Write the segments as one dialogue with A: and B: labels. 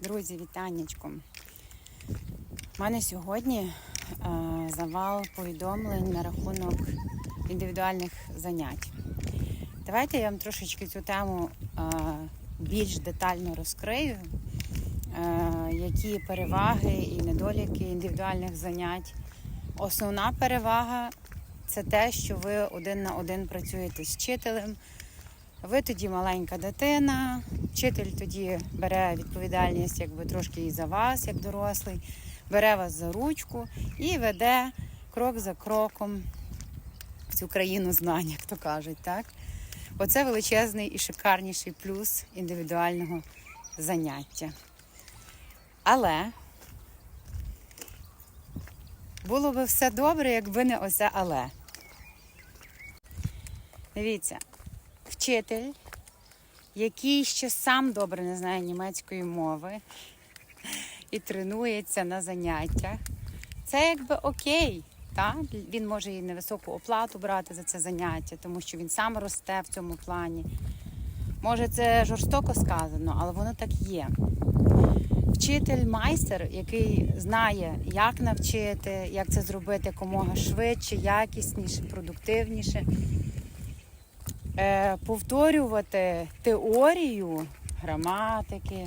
A: Друзі, вітаннячко. У мене сьогодні е, завал повідомлень на рахунок індивідуальних занять. Давайте я вам трошечки цю тему е, більш детально розкрию, е, які переваги і недоліки індивідуальних занять. Основна перевага це те, що ви один на один працюєте з вчителем. Ви тоді маленька дитина, вчитель тоді бере відповідальність якби трошки і за вас, як дорослий, бере вас за ручку і веде крок за кроком в цю країну знань, як то кажуть. Так? Оце величезний і шикарніший плюс індивідуального заняття. Але було би все добре, якби не оце але. Дивіться, вчитель, який ще сам добре не знає німецької мови і тренується на заняттях, це якби окей. Та? Він може і невисоку оплату брати за це заняття, тому що він сам росте в цьому плані. Може, це жорстоко сказано, але воно так є. Вчитель майстер, який знає, як навчити, як це зробити якомога швидше, якісніше, продуктивніше. Е, повторювати теорію граматики,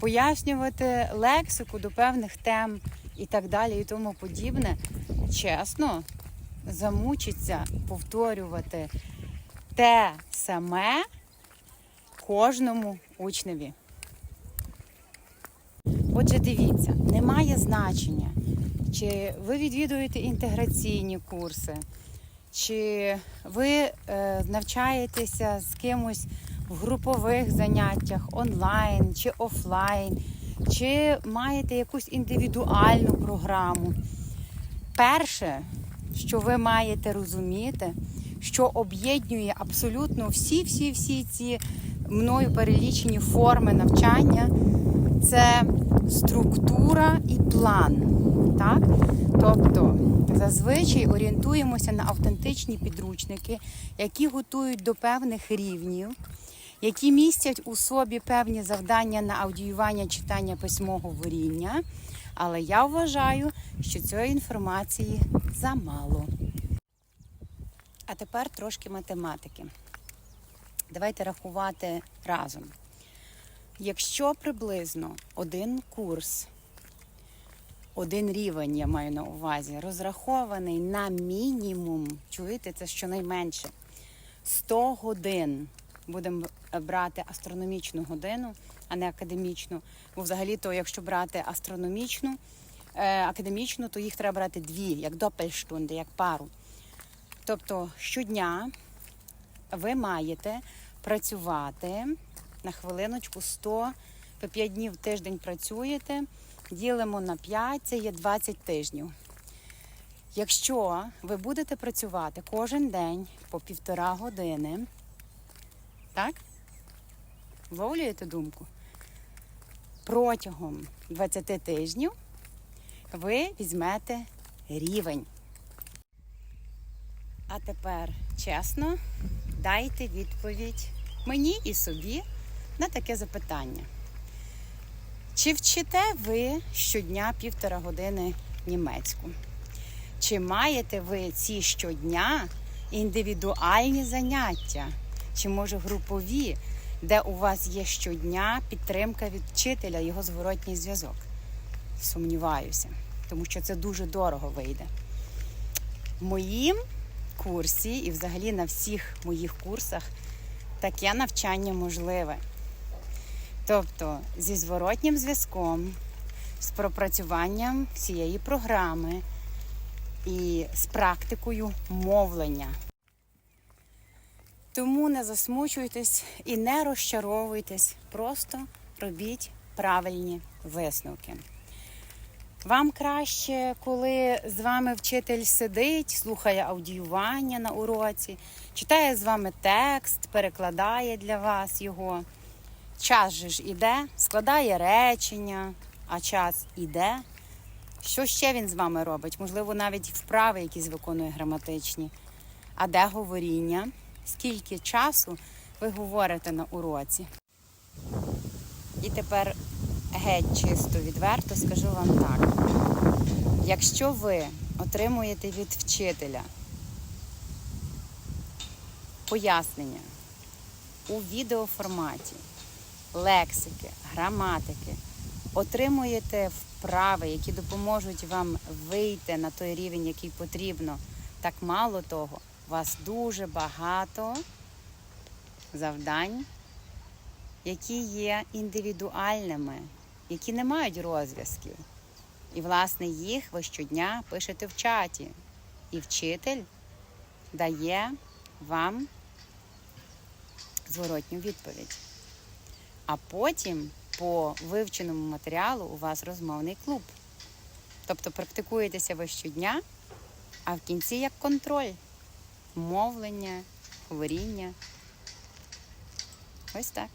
A: пояснювати лексику до певних тем і так далі, і тому подібне, чесно, замучиться повторювати те саме кожному учневі. Отже, дивіться, немає значення, чи ви відвідуєте інтеграційні курси, чи ви е, навчаєтеся з кимось в групових заняттях онлайн чи офлайн, чи маєте якусь індивідуальну програму. Перше, що ви маєте розуміти, що об'єднує абсолютно всі-всі-всі ці мною перелічені форми навчання, це структура і план. Так? Тобто зазвичай орієнтуємося на автентичні підручники, які готують до певних рівнів, які містять у собі певні завдання на аудіювання читання письмового воріння. Але я вважаю, що цієї інформації замало. А тепер трошки математики. Давайте рахувати разом. Якщо приблизно один курс, один рівень, я маю на увазі, розрахований на мінімум, чуєте, це щонайменше 100 годин будемо брати астрономічну годину, а не академічну. Бо взагалі-то, якщо брати астрономічну, е, академічну, то їх треба брати дві, як допельштунди, як пару. Тобто щодня ви маєте працювати на хвилиночку 100, ви 5 днів в тиждень працюєте, ділимо на 5, це є 20 тижнів. Якщо ви будете працювати кожен день по півтора години, так? Вловлюєте думку? Протягом 20 тижнів ви візьмете рівень. А тепер чесно дайте відповідь мені і собі на таке запитання. Чи вчите ви щодня півтора години німецьку? Чи маєте ви ці щодня індивідуальні заняття? Чи може групові, де у вас є щодня підтримка від вчителя, його зворотній зв'язок? Сумніваюся, тому що це дуже дорого вийде. В моїм курсі і взагалі на всіх моїх курсах таке навчання можливе. Тобто зі зворотнім зв'язком, з пропрацюванням цієї програми і з практикою мовлення. Тому не засмучуйтесь і не розчаровуйтесь, просто робіть правильні висновки. Вам краще, коли з вами вчитель сидить, слухає аудіювання на уроці, читає з вами текст, перекладає для вас його. Час же ж іде, складає речення, а час іде. Що ще він з вами робить? Можливо, навіть вправи якісь виконує граматичні. А де говоріння? Скільки часу ви говорите на уроці? І тепер геть чисто відверто скажу вам так. Якщо ви отримуєте від вчителя пояснення у відеоформаті, лексики, граматики, отримуєте вправи, які допоможуть вам вийти на той рівень, який потрібно. Так мало того, у вас дуже багато завдань, які є індивідуальними, які не мають розв'язків. І, власне, їх ви щодня пишете в чаті. І вчитель дає вам зворотню відповідь. А потім по вивченому матеріалу у вас розмовний клуб. Тобто практикуєтеся ви щодня, а в кінці як контроль, мовлення, говоріння. Ось так.